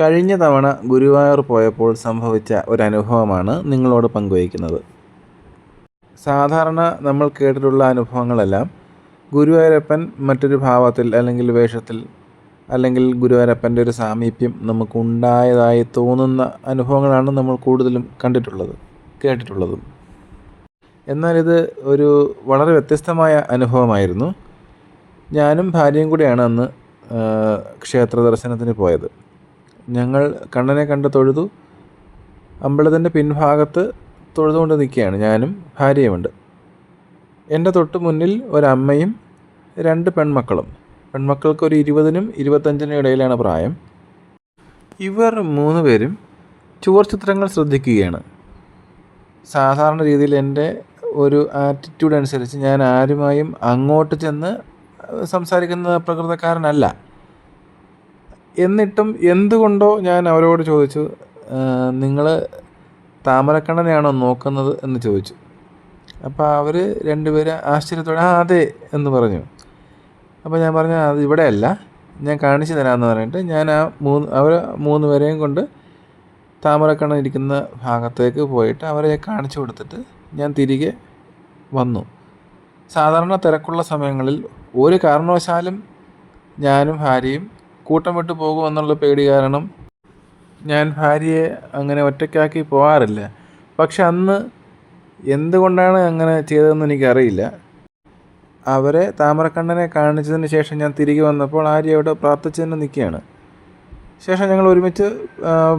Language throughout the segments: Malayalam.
കഴിഞ്ഞ തവണ ഗുരുവായൂർ പോയപ്പോൾ സംഭവിച്ച ഒരു അനുഭവമാണ് നിങ്ങളോട് പങ്കുവയ്ക്കുന്നത്. സാധാരണ നമ്മൾ കേട്ടിട്ടുള്ള അനുഭവങ്ങളെല്ലാം ഗുരുവായൂരപ്പൻ മറ്റൊരു ഭാവത്തിൽ അല്ലെങ്കിൽ വേഷത്തിൽ അല്ലെങ്കിൽ ഗുരുവായൂരപ്പന്റെ ഒരു സാമീപ്യം നമുക്കുണ്ടായതായി തോന്നുന്ന അനുഭവങ്ങളാണ് നമ്മൾ കൂടുതലും കണ്ടിട്ടുള്ളത് കേട്ടിട്ടുള്ളതും. എന്നാൽ ഇത് ഒരു വളരെ വ്യത്യസ്തമായ അനുഭവമായിരുന്നു. ഞാനും ഭാര്യയും കൂടിയാണ് അന്ന് ക്ഷേത്ര ദർശനത്തിന് പോയത്. ഞങ്ങൾ കണ്ണനെ കണ്ട് തൊഴുതു. അമ്പലത്തിന്റെ പിൻഭാഗത്ത് തൊഴുതുകൊണ്ട് നിൽക്കുകയാണ് ഞാനും ഭാര്യയുമുണ്ട്. എന്റെ തൊട്ട് മുന്നിൽ ഒരമ്മയും രണ്ട് പെൺമക്കളും. പെൺമക്കൾക്ക് ഒരു ഇരുപതിനും ഇരുപത്തഞ്ചിനും ഇടയിലാണ് പ്രായം. ഇവർ മൂന്ന് പേരും ചുവർ ചിത്രങ്ങൾ ശ്രദ്ധിക്കുകയാണ്. സാധാരണ രീതിയിൽ എന്റെ ഒരു ആറ്റിറ്റ്യൂഡ് അനുസരിച്ച് ഞാൻ ആരുമായും അങ്ങോട്ട് ചെന്ന് സംസാരിക്കുന്ന പ്രകൃതക്കാരനല്ല. എന്നിട്ടും എന്തുകൊണ്ടോ ഞാൻ അവരോട് ചോദിച്ചു നിങ്ങൾ താമരക്കണ്ണനെയാണോ നോക്കുന്നത്? എന്ന് ചോദിച്ചു. അപ്പോൾ അവർ രണ്ടുപേരും ആശ്ചര്യത്തോടെ ആ അതെ എന്ന് പറഞ്ഞു. അപ്പോൾ ഞാൻ പറഞ്ഞു അത് ഇവിടെയല്ല ഞാൻ കാണിച്ചു തരാമെന്ന് പറഞ്ഞിട്ട് ഞാൻ ആ മൂന്ന് അവർ മൂന്ന് പേരെയും കൊണ്ട് താമരക്കണ്ണൻ ഇരിക്കുന്ന ഭാഗത്തേക്ക് പോയിട്ട് അവരെ കാണിച്ചു കൊടുത്തിട്ട് ഞാൻ തിരികെ വന്നു. സാധാരണ തിരക്കുള്ള സമയങ്ങളിൽ ഒരു കാരണവശാലും ഞാനും ഭാര്യയും കൂട്ടം വിട്ട് പോകുമെന്നുള്ള പേടി കാരണം ഞാൻ ഭാര്യയെ അങ്ങനെ ഒറ്റയ്ക്കാക്കി പോകാറില്ല പക്ഷെ അന്ന് എന്തുകൊണ്ടാണ് അങ്ങനെ ചെയ്തതെന്ന് എനിക്കറിയില്ല. അവരെ താമരക്കണ്ണനെ കാണിച്ചതിന് ശേഷം ഞാൻ തിരികെ വന്നപ്പോൾ ആര്യ അവിടെ പ്രാർത്ഥിച്ചതിന് നിൽക്കുകയാണ്. ശേഷം ഞങ്ങൾ ഒരുമിച്ച്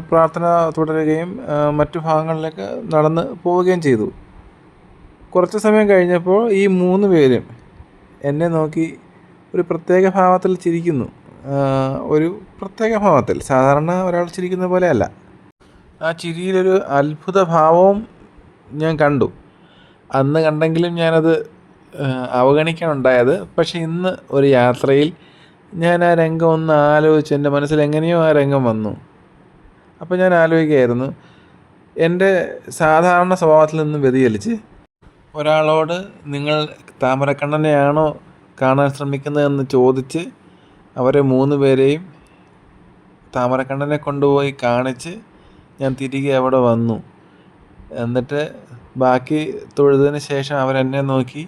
പ്രാർത്ഥന തുടരുകയും മറ്റു ഭാഗങ്ങളിലേക്ക് നടന്ന് പോവുകയും ചെയ്തു. കുറച്ച് സമയം കഴിഞ്ഞപ്പോൾ ഈ മൂന്ന് പേരും എന്നെ നോക്കി ഒരു പ്രത്യേക ഭാവത്തിൽ ചിരിക്കുന്നു. ഒരു പ്രത്യേക ഭാവത്തിൽ. സാധാരണ ഒരാൾ ചിരിക്കുന്ന പോലെയല്ല ആ ചിരിയിലൊരു അത്ഭുത ഭാവവും ഞാൻ കണ്ടു. അന്ന് കണ്ടെങ്കിലും ഞാനത് അവഗണിക്കാനുണ്ടായത്. പക്ഷേ ഇന്ന് ഒരു യാത്രയിൽ ഞാൻ ആ രംഗം ഒന്ന് ആലോചിച്ച് എന്റെ മനസ്സിൽ എങ്ങനെയോ ആ രംഗം വന്നു. അപ്പോൾ ഞാൻ ആലോചിക്കുകയായിരുന്നു എന്റെ സാധാരണ സ്വഭാവത്തിൽ നിന്ന് വ്യതിചലിച്ച് ഒരാളോട് നിങ്ങൾ താമരക്കണ്ണനെയാണോ കാണാൻ ശ്രമിക്കുന്നതെന്ന് ചോദിച്ച് അവരെ മൂന്ന് പേരെയും താമരക്കണ്ണനെ കൊണ്ടുപോയി കാണിച്ച് ഞാൻ തിരികെ അവിടെ വന്നു. എന്നിട്ട് ബാക്കി തൊഴുതിന് ശേഷം അവരെന്നെ നോക്കി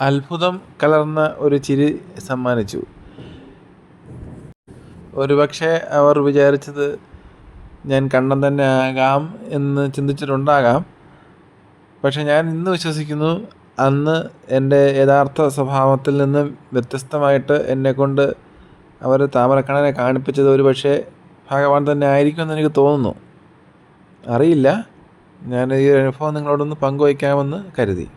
അത്ഭുതം കലർന്ന ഒരു ചിരി സമ്മാനിച്ചു. ഒരുപക്ഷെ അവർ വിചാരിച്ചത് ഞാൻ കണ്ണൻ തന്നെ ആകാം എന്ന് ചിന്തിച്ചിട്ടുണ്ടാകാം. പക്ഷെ ഞാൻ ഇന്ന് വിശ്വസിക്കുന്നു അന്ന് എന്റെ യഥാർത്ഥ സ്വഭാവത്തിൽ നിന്ന് വ്യത്യസ്തമായിട്ട് എന്നെക്കൊണ്ട് അവർ താമരക്കണ്ണനെ കാണിപ്പിച്ചത് ഒരു പക്ഷേ ഭഗവാൻ തന്നെ ആയിരിക്കുമെന്ന് എനിക്ക് തോന്നുന്നു. അറിയില്ല. ഞാൻ ഈ അനുഭവം നിങ്ങളോടൊന്ന് പങ്കുവയ്ക്കാമെന്ന് കരുതി.